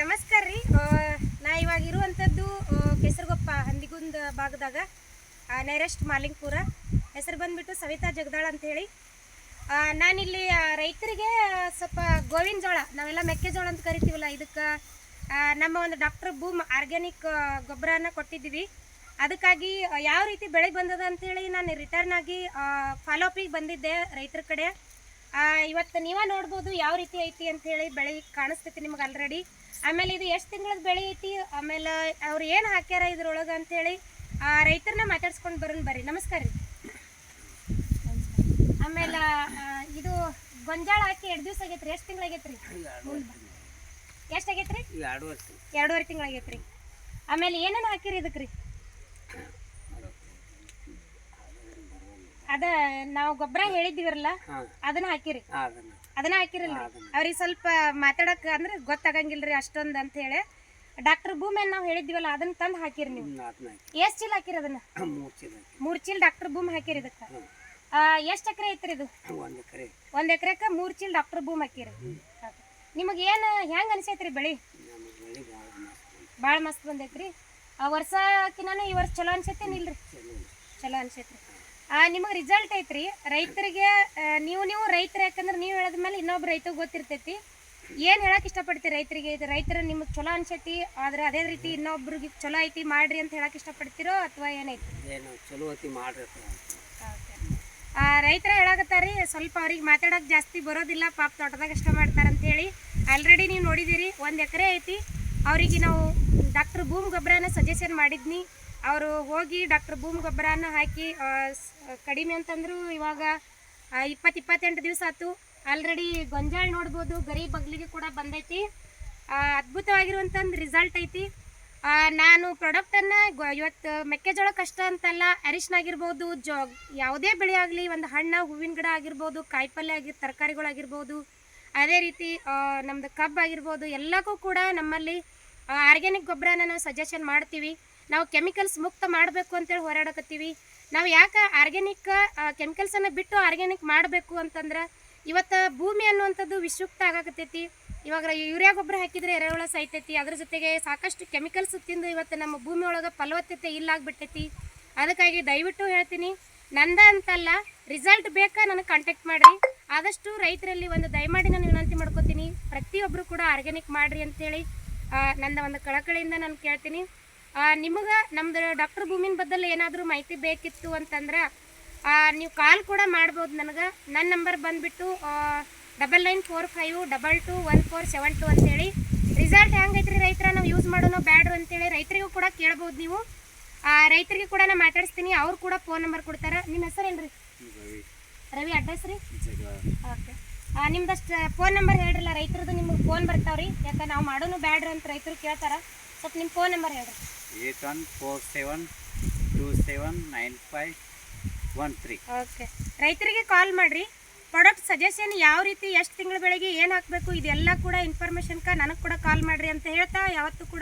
ನಮಸ್ಕಾರ ರೀ. ನಾ ಇವಾಗ ಇರುವಂಥದ್ದು ಕೆಸರುಗೊಪ್ಪ ಹಂದಿಗುಂದ ಭಾಗದಾಗ ನೈರೆಸ್ಟ್ ಮಾಲಿಂಗ್ಪುರ. ಹೆಸರು ಬಂದುಬಿಟ್ಟು ಸವಿತಾ ಜಗದಾಳ ಅಂತ ಹೇಳಿ ಆ, ನಾನಿಲ್ಲಿ ರೈತರಿಗೆ ಸ್ವಲ್ಪ ಗೋವಿನ ಜೋಳ ನಾವೆಲ್ಲ ಮೆಕ್ಕೆಜೋಳ ಅಂತ ಕರಿತೀವಲ್ಲ ಇದಕ್ಕೆ ನಮ್ಮ ಒಂದು ಡಾಕ್ಟರ್ ಭೂಮ್ ಆರ್ಗ್ಯಾನಿಕ್ ಗೊಬ್ಬರನ ಕೊಟ್ಟಿದ್ದೀವಿ. ಅದಕ್ಕಾಗಿ ಯಾವ ರೀತಿ ಬೆಳೆ ಬಂದದ ಅಂಥೇಳಿ ನಾನು ರಿಟರ್ನ್ ಆಗಿ ಫಾಲೋ ಅಪಿಗೆ ಬಂದಿದ್ದೆ ರೈತರ ಕಡೆ. ಇವತ್ತು ನೀವೇ ನೋಡ್ಬೋದು ಯಾವ ರೀತಿ ಐತಿ ಅಂತ ಹೇಳಿ ಬೆಳೆ ಕಾಣಿಸ್ತೈತಿ ನಿಮ್ಗೆ ಆಲ್ರೆಡಿ ಆಮೇಲೆ ಇದು ಎಷ್ಟು ತಿಂಗಳದ ಬೆಳೆ ಐತಿ? ಆಮೇಲೆ ಅವ್ರು ಏನು ಹಾಕ್ಯಾರ ಇದ್ರೊಳಗೆ ಆ ರೈತರನ್ನ ಮಾತಾಡ್ಸ್ಕೊಂಡು ಬರೋಣ ಬರ್ರಿ. ನಮಸ್ಕಾರ ರೀ. ಆಮೇಲೆ ಇದು ಗೊಂಜಾಳ ಹಾಕಿ ಎರಡು ದಿವಸ ಆಗೈತ್ರಿ. ಎಷ್ಟು ತಿಂಗಳಾಗೈತ್ರಿ ಎಷ್ಟು ಆಗೈತ್ರಿ? ಎರಡೂವರೆ ತಿಂಗಳಾಗೈತ್ರಿ ಆಮೇಲೆ ಏನೇನು ಹಾಕಿರಿ ಇದಕ್ಕೆ ರೀ ಅದ ನಾವು ಗೊಬ್ಬರ ಹೇಳಿದ್ದೀವಿರಲ್ಲ ಹಾಂ. ಅದನ್ನ ಹಾಕಿರಿ. ಅದನ್ನು. ಹಾಕಿರಲ್ಲ ಅವ್ರಿಗೆ ಸ್ವಲ್ಪ ಮಾತಾಡಕ್ ಅಂದ್ರೆ ಗೊತ್ತಾಗಂಗಿಲ್ರಿ ಅಷ್ಟೊಂದ್ ಅಂತ ಹೇಳಿ. ಡಾಕ್ಟರ್ ಭೂಮಿ ನಾವು ಹೇಳಿದ್ವಲ್ಲ ಅದನ್ನ ತಂದು ಹಾಕಿರಿ ನೀವು. ಎಷ್ಟು ಚೀಲ ಹಾಕಿರಿ ಅದನ್ನ? ಮೂರು ಚೀಲ ಡಾಕ್ಟರ್ ಭೂಮಿ ಹಾಕಿರಿ ಇದಕ್ಕ. ಎಷ್ಟ್ ಎಕರೆ ಐತ್ರಿ ಇದು? ಒಂದು ಎಕರೆ. ಒಂದ್ ಎಕರೆಕ ಮೂರ್ ಚೀಲ ಡಾಕ್ಟರ್ ಭೂಮಿ ಹಾಕಿರಿ. ನಿಮಗ್ ಏನ್ ಹೆಂಗ್ ಅನ್ಸೈತ್ರಿ ಬೆಳಿ? ಬಾಳ ಮಸ್ತ್ ಬಂದೈತ್ರಿ. ಆ ವರ್ಷಕ್ಕಿನಾನು ಈ ವರ್ಷ ಚಲೋ ಅನ್ಸೈತೇನಿಲ್ರಿ ಚಲೋ ಅನ್ಸೈತ್ರಿ. ನಿಮಗೆ ರಿಸಲ್ಟ್ ಐತ್ರಿ. ರೈತರಿಗೆ ನೀವು ನೀವು ರೈತರು ಯಾಕಂದ್ರೆ ನೀವು ಹೇಳದ್ಮೇಲೆ ಇನ್ನೊಬ್ಬ ರೈತ ಗೊತ್ತಿರ್ತೈತಿ. ಏನು ಹೇಳಕ್ಕೆ ಇಷ್ಟಪಡ್ತೀರಿ ರೈತರಿಗೆ? ಇದು ರೈತರು ನಿಮಗೆ ಚಲೋ ಅನ್ಸೈತಿ ಆದ್ರೆ ಅದೇ ರೀತಿ ಇನ್ನೊಬ್ರಿಗೆ ಚಲೋ ಐತಿ ಮಾಡ್ರಿ ಅಂತ ಹೇಳಕ್ಕೆ ಇಷ್ಟಪಡ್ತೀರೋ ಅಥವಾ ಏನೈತಿ? ಏನು ಚಲೋ ಐತಿ ಮಾಡ್ರಿ ಆ ರೈತರ ಹೇಳಾಕತ್ತಾರಿ ಸ್ವಲ್ಪ ಅವ್ರಿಗೆ ಮಾತಾಡೋಕೆ ಜಾಸ್ತಿ ಬರೋದಿಲ್ಲ ಪಾಪ ತೋಟದಾಗ ಅಷ್ಟ ಮಾಡ್ತಾರ ಅಂತ ಹೇಳಿ ಆಲ್ರೆಡಿ ನೀವು ನೋಡಿದಿರಿ ಒಂದು ಎಕರೆ ಐತಿ. ಅವರಿಗೆ ನಾವು ಡಾಕ್ಟರ್ ಭೂಮಿ ಗೊಬ್ಬರನ ಸಜೆಷನ್ ಮಾಡಿದ್ನಿ. ಅವರು ಹೋಗಿ ಡಾಕ್ಟರ್ ಭೂಮಿ ಗೊಬ್ಬರನ ಹಾಕಿ ಕಡಿಮೆ ಅಂತಂದ್ರು ಇವಾಗ ಇಪ್ಪತ್ತು ಇಪ್ಪತ್ತೆಂಟು ದಿವಸ ಆಯ್ತು. ಆಲ್ರೆಡಿ ಗೊಂಜಾಳ ನೋಡ್ಬೋದು, ಗರಿ ಬಗ್ಲಿಗೆ ಕೂಡ ಬಂದೈತಿ. ಅದ್ಭುತವಾಗಿರುವಂಥದ್ದು ರಿಸಲ್ಟ್ ಐತಿ. ನಾನು ಪ್ರಾಡಕ್ಟನ್ನು ಇವತ್ತು ಮೆಕ್ಕೆಜೋಳ ಕಷ್ಟ ಅಂತಲ್ಲ ಅರಿಶಿನ ಆಗಿರ್ಬೋದು, ಜೋ, ಯಾವುದೇ ಬೆಳೆ ಆಗಲಿ, ಒಂದು ಹಣ್ಣು, ಹೂವಿನ ಗಿಡ ಆಗಿರ್ಬೋದು ಕಾಯಿಪಲ್ಯ ಆಗಿ ತರಕಾರಿಗಳಾಗಿರ್ಬೋದು ಅದೇ ರೀತಿ ನಮ್ಮದು ಕಬ್ಬು ಆಗಿರ್ಬೋದು, ಎಲ್ಲಕ್ಕೂ ಕೂಡ ನಮ್ಮಲ್ಲಿ ಆರ್ಗ್ಯಾನಿಕ್ ಗೊಬ್ಬರನ ನಾವು ಸಜೆಷನ್ ಮಾಡ್ತೀವಿ. ನಾವು ಕೆಮಿಕಲ್ಸ್ ಮುಕ್ತ ಮಾಡಬೇಕು ಅಂತೇಳಿ ಹೋರಾಡಕತ್ತೀವಿ. ನಾವು ಯಾಕೆ ಆರ್ಗ್ಯಾನಿಕ್ ಕೆಮಿಕಲ್ಸನ್ನು ಬಿಟ್ಟು ಆರ್ಗ್ಯಾನಿಕ್ ಮಾಡಬೇಕು ಅಂತಂದ್ರೆ ಇವತ್ತು ಭೂಮಿ ಅನ್ನುವಂಥದ್ದು ವಿಷಯುಕ್ತ ಆಗಕತ್ತೈತಿ. ಇವಾಗ ಯೂರಿಯಾ ಗೊಬ್ಬರ ಹಾಕಿದರೆ ಎರೆಹುಳ ಸಾಯ್ತೈತಿ. ಅದ್ರ ಜೊತೆಗೆ ಸಾಕಷ್ಟು ಕೆಮಿಕಲ್ಸ್ ತಿಂದು ಇವತ್ತು ನಮ್ಮ ಭೂಮಿ ಒಳಗೆ ಫಲವತ್ತತೆ ಇಲ್ಲಾಗ್ಬಿಟ್ಟೈತಿ. ಅದಕ್ಕಾಗಿ ದಯವಿಟ್ಟು ಹೇಳ್ತೀನಿ, ನಂದ ಅಂತಲ್ಲ ರಿಸಲ್ಟ್ ಬೇಕಾ ನನಗೆ ಕಾಂಟ್ಯಾಕ್ಟ್ ಮಾಡಿರಿ. ಆದಷ್ಟು ರೈತರಲ್ಲಿ ಒಂದು ದಯಮಾಡಿ ನಾನು ವಿನಂತಿ ಮಾಡ್ಕೋತೀನಿ ಪ್ರತಿಯೊಬ್ಬರು ಕೂಡ ಆರ್ಗ್ಯಾನಿಕ್ ಮಾಡಿರಿ ಅಂಥೇಳಿ ನಂದ ಒಂದು ಕಳಕಳಿಯಿಂದ ನಾನು ಕೇಳ್ತೀನಿ. ನಿಮಗೆ ನಮ್ದು ಡಾಕ್ಟರ್ ಭೂಮಿನ ಬದಲು ಏನಾದರೂ ಮಾಹಿತಿ ಬೇಕಿತ್ತು ಅಂತಂದ್ರೆ ನೀವು ಕಾಲ್ ಕೂಡ ಮಾಡ್ಬೋದು ನನಗೆ. ನನ್ನ ನಂಬರ್ ಬಂದುಬಿಟ್ಟು double nine four five double two one four seven two ಅಂತೇಳಿ. ರಿಸಲ್ಟ್ ಹೆಂಗೈತ್ರಿ ರೈತರ ನಾವು ಯೂಸ್ ಮಾಡೋಣ ಬ್ಯಾಡ್ರು ಅಂತೇಳಿ ರೈತರಿಗೂ ಕೂಡ ಕೇಳ್ಬೋದು ನೀವು. ಆ, ರೈತರಿಗೆ ಕೂಡ ನಾನು ಮಾತಾಡಿಸ್ತೀನಿ. ಅವ್ರು ಕೂಡ ಫೋನ್ ನಂಬರ್ ಕೊಡ್ತಾರೆ. ನಿಮ್ಮ ಹೆಸರು ಏನು ರೀ ರವಿ ಅಡ್ರೆಸ್ ರೀ? ಓಕೆ ನಿಮ್ದಷ್ಟು ಫೋನ್ ನಂಬರ್ ಹೇಳ್ರಲ್ಲ ರೈತರದ್ದು ನಿಮ್ಗೆ ಫೋನ್ ಬರ್ತಾವ್ರಿ. ಯಾಕೆ ನಾವು ಮಾಡೋನು ಬ್ಯಾಡ್ರಿ ಅಂತ ರೈತರು ಕೇಳ್ತಾರೆ. ಸ್ವಲ್ಪ ನಿಮ್ಮ ಫೋನ್ ನಂಬರ್ ಹೇಳ್ರಿ. Eight one four seven two seven nine five one three. Okay. ರೈತರಿಗೆ ಕಾಲ್ ಮಾಡಿರಿ. ಪ್ರಾಡಕ್ಟ್ ಸಜೆಷನ್ ಯಾವ ರೀತಿ, ಎಷ್ಟು ತಿಂಗಳ ಬೆಳಗ್ಗೆ ಏನು ಹಾಕಬೇಕು, ಇದೆಲ್ಲ ಕೂಡ ಇನ್ಫಾರ್ಮೇಷನ್ಕ ನನಗೆ ಕೂಡ ಕಾಲ್ ಮಾಡಿರಿ ಅಂತ ಹೇಳ್ತಾ, ಯಾವತ್ತೂ ಕೂಡ